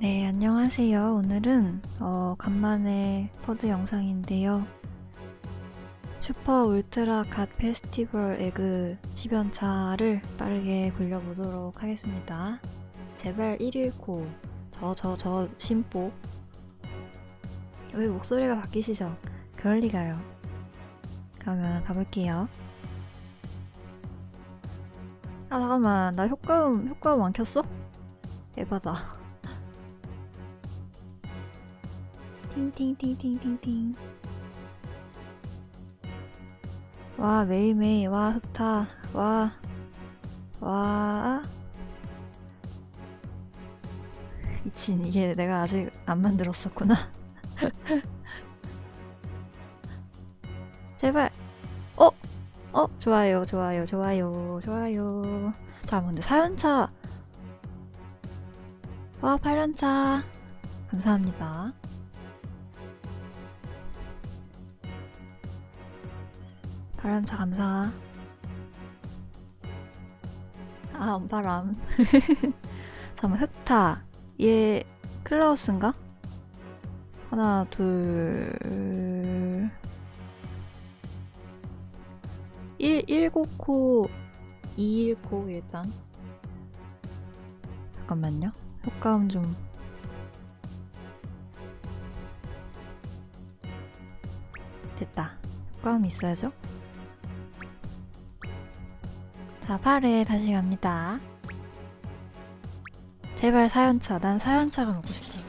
네, 안녕하세요. 오늘은 어, 간만에 퍼드 영상인데요. 슈퍼 울트라 갓 페스티벌 에그 10연차를 빠르게 굴려보도록 하겠습니다. 제발 119. 저, 저, 저, 심보. 왜 목소리가 바뀌시죠? 그럴리가요. 그러면 가볼게요. 아, 잠깐만. 나 효과음, 효과음 안 켰어? 에바다. 팅팅팅팅팅팅 와 메이메이 와 흑타. 와 와. 미친 이게 내가 아직 안 만들었었구나. 제발. 어? 어? 좋아요 좋아요 좋아요 좋아요. 자 근데 사연차. 와 8연차. 감사합니다 바람차 감사. 아, 엄바람. 잠깐만, 흑타. 얘, 클라우스인가? 하나, 둘. 1, 1고코, 219, 일단. 잠깐만요. 효과음 좀. 됐다. 효과음 있어야죠? 자, 8회 다시 갑니다. 제발 사연차. 난 사연차가 먹고 싶어요.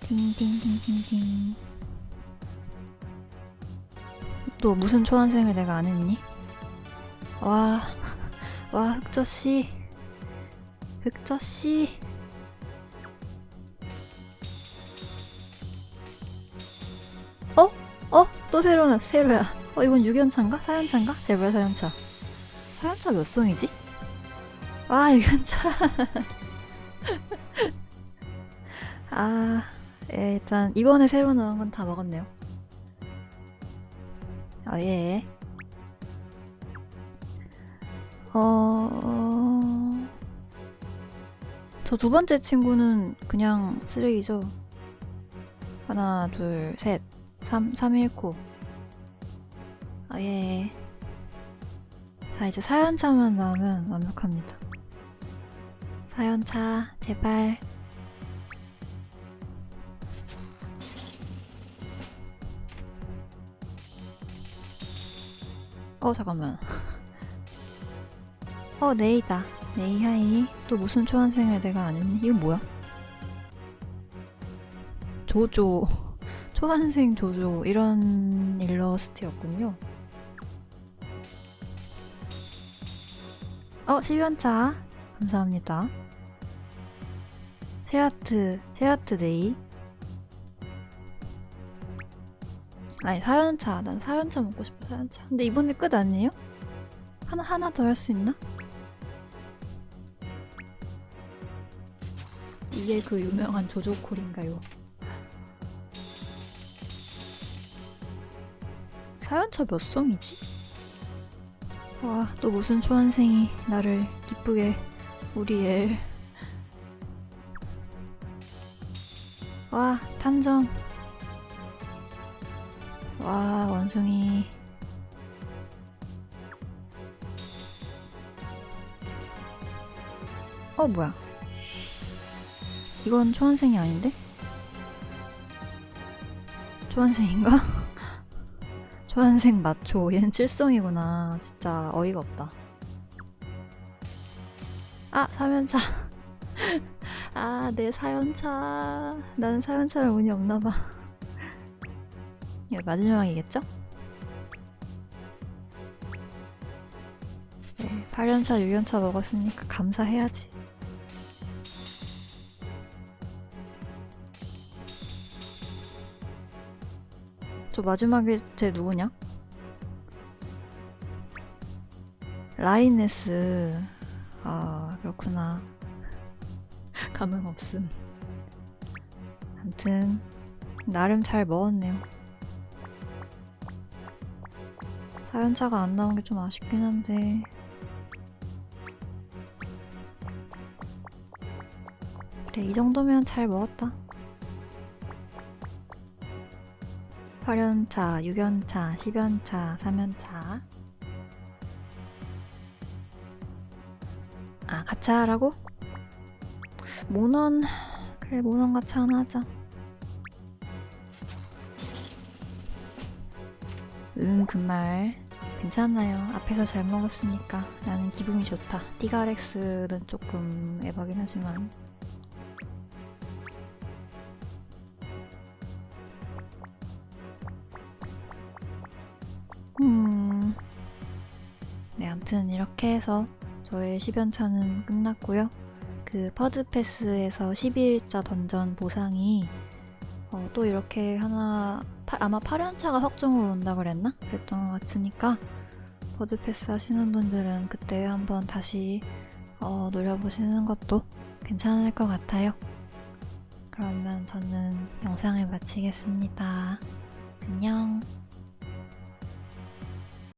팅팅팅팅팅. 또 무슨 초안생을 내가 안 했니? 와, 와, 흑저씨. 흑저씨. 어? 어? 또 새로나, 새로야. 어, 이건 6연차인가? 4연차인가? 제발 4연차. 4연차 몇 송이지? 아, 6연차. 아, 예, 일단, 이번에 새로 나온 건 다 먹었네요. 어, 예. 어, 저 두 번째 친구는 그냥 쓰레기죠. 하나, 둘, 셋. 3, 319. 아, 예. 자, 이제 사연차만 나오면 완벽합니다. 사연차, 제발. 어, 잠깐만. 어, 네이다. 네이 하이. 또 무슨 초안생을 내가 안 했니? 이건 뭐야? 조조. 초환생 조조. 이런 일러스트였군요. 어, 10연차. 감사합니다. 쉐아트, 쉐아트 데이. 아니, 4연차. 난 4연차 먹고 싶어, 4연차. 근데 이번에 끝 아니에요? 하나, 하나 더 할 수 있나? 이게 그 유명한 조조콜인가요? 4연차 몇 송이지? 와, 또 무슨 초안생이 나를 기쁘게 우리 엘. 와, 탐정. 와, 원숭이. 어, 뭐야. 이건 초안생이 아닌데? 초안생인가? 초안생 맞초. 얘는 칠성이구나. 진짜 어이가 없다. 아, 사연차. 아, 내 사연차. 나는 사연차를 운이 없나봐. 이거 마지막이겠죠? 네, 8연차, 6연차 먹었으니까 감사해야지. 저 마지막에 쟤 누구냐? 라이네스. 아, 그렇구나. 감흥 없음. 암튼, 나름 잘 먹었네요. 사연차가 안 나온 게 좀 아쉽긴 한데. 그래, 이 정도면 잘 먹었다. 8연차, 6연차, 10연차, 3연차. 아, 하라고? 모넌, 그래, 모넌 같이 하나 하자. 응, 금말. 괜찮아요. 앞에서 잘 먹었으니까 나는 기분이 좋다. 티가렉스는 조금 에바긴 하지만. 음. 네, 아무튼 이렇게 해서 저의 10연차는 끝났고요. 그 퍼드 패스에서 12일자 던전 보상이 어, 또 이렇게 하나 파- 아마 8연차가 확정으로 온다 그랬나? 그랬던 것 같으니까 버드 패스 하시는 분들은 그때 한번 다시 어, 노려보시는 것도 괜찮을 것 같아요. 그러면 저는 영상을 마치겠습니다.